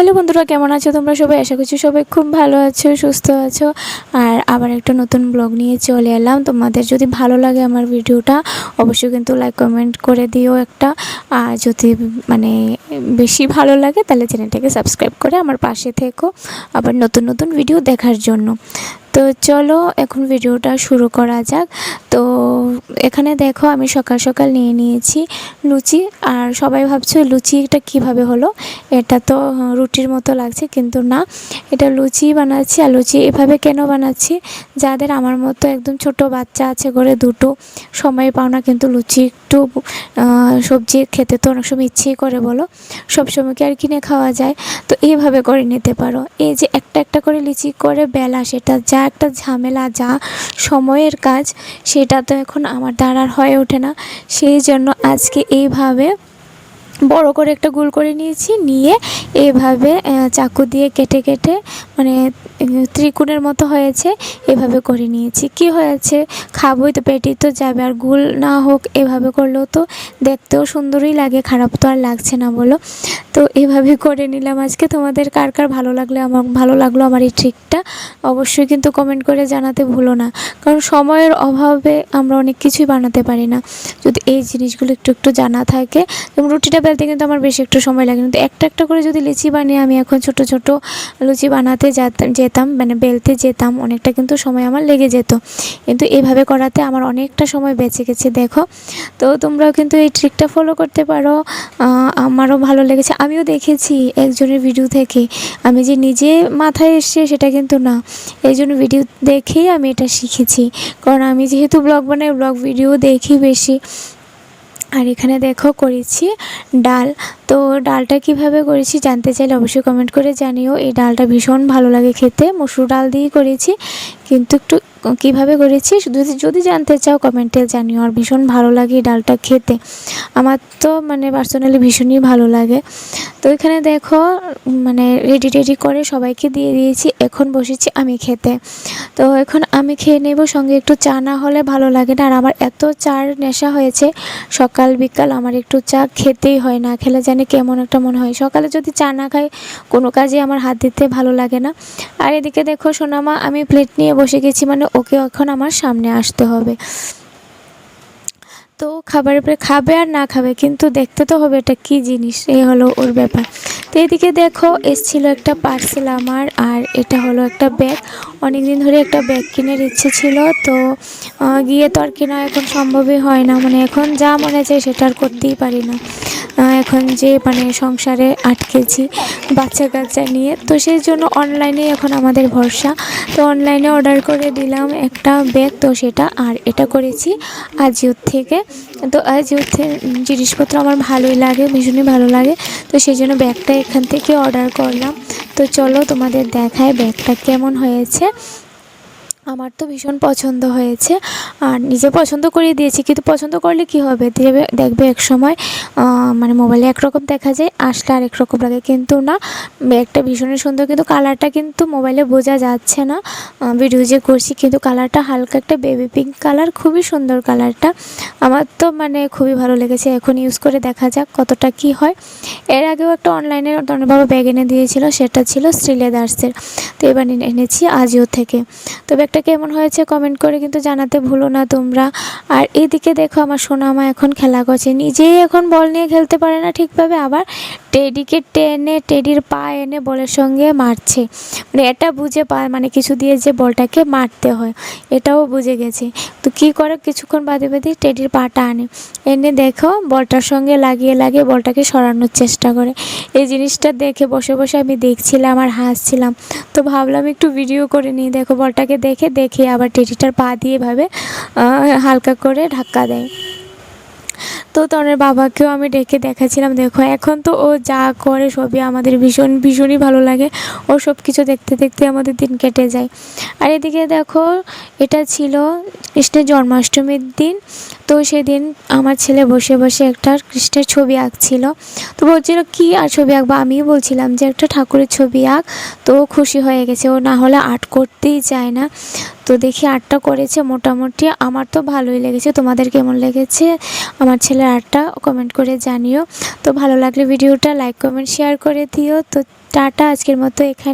Hello বন্ধুরা, কেমন আছো তোমরা সবাই? আশা করছি সবাই খুব ভালো আছো, সুস্থ আছো। আর আবার একটা নতুন ব্লগ নিয়ে চলে এলাম। তোমাদের যদি ভালো লাগে আমার ভিডিওটা, অবশ্যই কিন্তু লাইক কমেন্ট করে দিও একটা। আর যদি মানে বেশি ভালো লাগে, তাহলে চ্যানেলটাকে সাবস্ক্রাইব করে আমার পাশে থেকো। আবার নতুন নতুন ভিডিও দেখার জন্য। তো চলো এখন ভিডিওটা শুরু করা যাক। তো এখানে দেখো আমি সকাল সকাল নিয়ে নিয়েছি লুচি। আর সবাই ভাবছ লুচিটা কীভাবে হলো? এটা তো রুটির মতো লাগছে, কিন্তু না। এটা লুচি বানাচ্ছি। আর লুচি এভাবে কেন বানাচ্ছি? যাদের আমার মতো একদম ছোট বাচ্চা আছে ঘরে দুটো সময় পাও না, কিন্তু লুচি একটু সবজি খেতে তো অনেক সময় ইচ্ছেই করে বলো। সব সময় কি আর কিনে খাওয়া যায়? তো এইভাবে করে নিতে পারো। এই যে একটা একটা করে লুচি করে বেলা সেটা যা একটা ঝামেলা, যা সময়ের কাজ, সেটা তো এখন আমার দ্বারা হয়ে ওঠে না। সেই জন্য আজকে এইভাবে বড় করে একটা গোল করে নিয়েছি, নিয়ে এভাবে চাকু দিয়ে কেটে কেটে মানে ত্রিকোণের মতো হয়েছে, এভাবে করে নিয়েছি। কি হয়েছে? খাবোই তো পেটি তো যাবে, আর গোল না হোক এভাবে করলেও তো দেখতেও সুন্দরই লাগে, খারাপ তো আর লাগছে না বলো। তো এভাবে করে নিলাম আজকে। তোমাদের কার কার ভালো লাগলে আমার, ভালো লাগল আমার এই ট্রিকটা অবশ্যই কিন্তু কমেন্ট করে জানাতে ভুলো না। কারণ সময়ের অভাবে আমরা অনেক কিছুই বানাতে পারি না। যদি এই জিনিসগুলো একটু একটু জানা থাকে, যেমন রুটিটা বেলতে কিন্তু আমার বেশি একটু সময় লাগে। কিন্তু একটা একটা করে যদি লিচি বানিয়ে আমি এখন ছোট ছোট লুচি বানাতে যাত- যেতাম মানে বেলতে যেতাম, অনেকটা কিন্তু সময় আমার লেগে যেত। কিন্তু এভাবে করাতে আমার অনেকটা সময় বেঁচে গেছে, দেখো। তো তোমরাও কিন্তু এই ট্রিকটা ফলো করতে পারো। আমারও ভালো লেগেছে। আমিও দেখেছি একজনের ভিডিও থেকে আমি যে নিজে মাথায় এসছে সেটা কিন্তু না। এই জন্য ভিডিও দেখেই আমি এটা শিখেছি। কারণ আমি যেহেতু ব্লগ বানাই ব্লগ ভিডিও দেখি বেশি। আর এখানে দেখো করেছি ডাল। তো ডালটা কীভাবে করেছি জানতে চাইলে অবশ্যই কমেন্ট করে জানিও। এই ডালটা ভীষণ ভালো লাগে খেতে। মসুর ডাল দিয়ে করেছি। কিন্তু একটু কীভাবে করেছি? যদি যদি জানতে চাও কমেন্টে জানিও। আর ভীষণ ভালো লাগে ডালটা খেতে। আমার তো মানে পার্সোনালি ভীষণই ভালো লাগে। তো এখানে দেখো মানে রেডি রেডি করে সবাইকে দিয়ে দিয়েছি। এখন বসেছি আমি খেতে। তো এখন আমি খেয়ে নেব সঙ্গে একটু চা, না হলে ভালো লাগে না। আর আমার এত চার নেশা হয়েছে, সকাল, বিকাল আমার একটু চা খেতেই হয় না। খেলে জানি কেমন একটা মনে হয়। সকালে যদি চা না খাই, কোনো কাজে আমার হাত দিতে ভালো লাগে না। আর এদিকে দেখো সোনামা, আমি প্লেট নিয়ে বসে গেছি। মানে ওকে এখন আমার সামনে আসতে হবে। তো খাবারের পরে খাবে আর না খাবে, কিন্তু দেখতে তো হবে এটা কি জিনিস এই হলো ওর ব্যাপার। তো এদিকে দেখো, এসছিল একটা পার্সেল আমার আর এটা হলো একটা ব্যাগ অনেক দিন ধরে একটা ব্যাগ কেনার ইচ্ছে ছিল, তো গিয়ে তো আর কেনা এখন সম্ভবই হয় না। মানে এখন যা মনে চাই সেটা আর করতেই পারি না। এখন যে মানে সংসারে আটকেছি, বাচ্চা কাচ্চা নিয়ে, তো সেই জন্য অনলাইনে এখন আমাদের ভরসা। তো অনলাইনে অর্ডার করে দিলাম একটা ব্যাগ তো সেটা আর এটা করেছি আজিওর থেকে। তো আজিওর জিনিসপত্র আমার ভালোই লাগে, ভীষণই ভালো লাগে। তো সেই জন্য ব্যাগটা এখান থেকে অর্ডার করলাম। তো চলো তোমাদের দেখায় ব্যাগটা কেমন হয়েছে। আমার তো ভীষণ পছন্দ হয়েছে। আর নিজে পছন্দ করে দিয়েছি, কিন্তু পছন্দ করলে কি হবে? দেবে দেখবে এক সময় মানে মোবাইলে একরকম দেখা যায়, আসলে আর একরকম লাগে। কিন্তু না ব্যাগটা ভীষণই সুন্দর, কিন্তু কালারটা কিন্তু মোবাইলে বোঝা যাচ্ছে না। ভিডিও যে করছি, কিন্তু কালারটা হালকা একটা বেবি পিঙ্ক কালার খুবই সুন্দর কালারটা আমার তো মানে খুবই ভালো লেগেছে, এখন ইউজ করে দেখা যাক কতটা কি হয়। এর আগেও একটা অনলাইনে বাবা ব্যাগ এনে দিয়েছিল, সেটা ছিল শ্রীলেদার্সের তো এবার এনে- এনেছি আজিও থেকে। তো ব্যাগটা কেমন হয়েছে কমেন্ট করে কিন্তু জানাতে ভুলো না তোমরা। আর এদিকে দেখো আমার সোনামা এখন খেলা করছে। নিজেই এখন বল নিয়ে খেলতে পারে না ঠিকভাবে, আবার টেডিকে টেনে, টেডির পা এনে বলের সঙ্গে মারছে। মানে এটা বুঝে পা মানে কিছু দিয়ে যে বলটাকে মারতে হয়, এটাও বুঝে গেছে। তো কী করে? কিছুক্ষণ বাদে বাদে টেডির পাটা আনে। এনে দেখো বলটার সঙ্গে লাগিয়ে লাগিয়ে বলটাকে সরানোর চেষ্টা করে। এই জিনিসটা দেখে বসে বসে আমি দেখছিলাম আর হাসছিলাম। তো ভাবলাম একটু ভিডিও করে নিই। দেখো বলটাকে দেখে দেখে আবার টেডিটার পা দিয়ে ভাবে হালকা করে ধাক্কা দেয়। তো তনের বাবাকেও আমি ডেকে দেখাচ্ছিলাম, দেখো, এখন তো ও যা করে সবই আমাদের ভীষণ, ভীষণই ভালো লাগে। ও সব কিছু দেখতে দেখতে আমাদের দিন কেটে যায়। আর এদিকে দেখো, এটা ছিল কৃষ্ণের জন্মাষ্টমীর দিন। তো সেদিন আমার ছেলে বসে বসে একটা কৃষ্ণের ছবি আঁকছিল। তো বলছিল, কি আর ছবি আঁকবো? আমিও বলছিলাম যে, একটা ঠাকুরের ছবি আঁক। তো খুশি হয়ে গেছে। ও না হলে আর্ট করতেই চায় না। তো দেখি আর্টটা করেছে মোটামুটি। আমার তো ভালোই লেগেছে। তোমাদের কেমন লেগেছে? আমার ছেলে বিকেলের আটটা কমেন্ট করে জানিও। তো ভালো লাগলে ভিডিওটা লাইক কমেন্ট শেয়ার করে দিও। তো টাটা, আজকের মতো এখানে।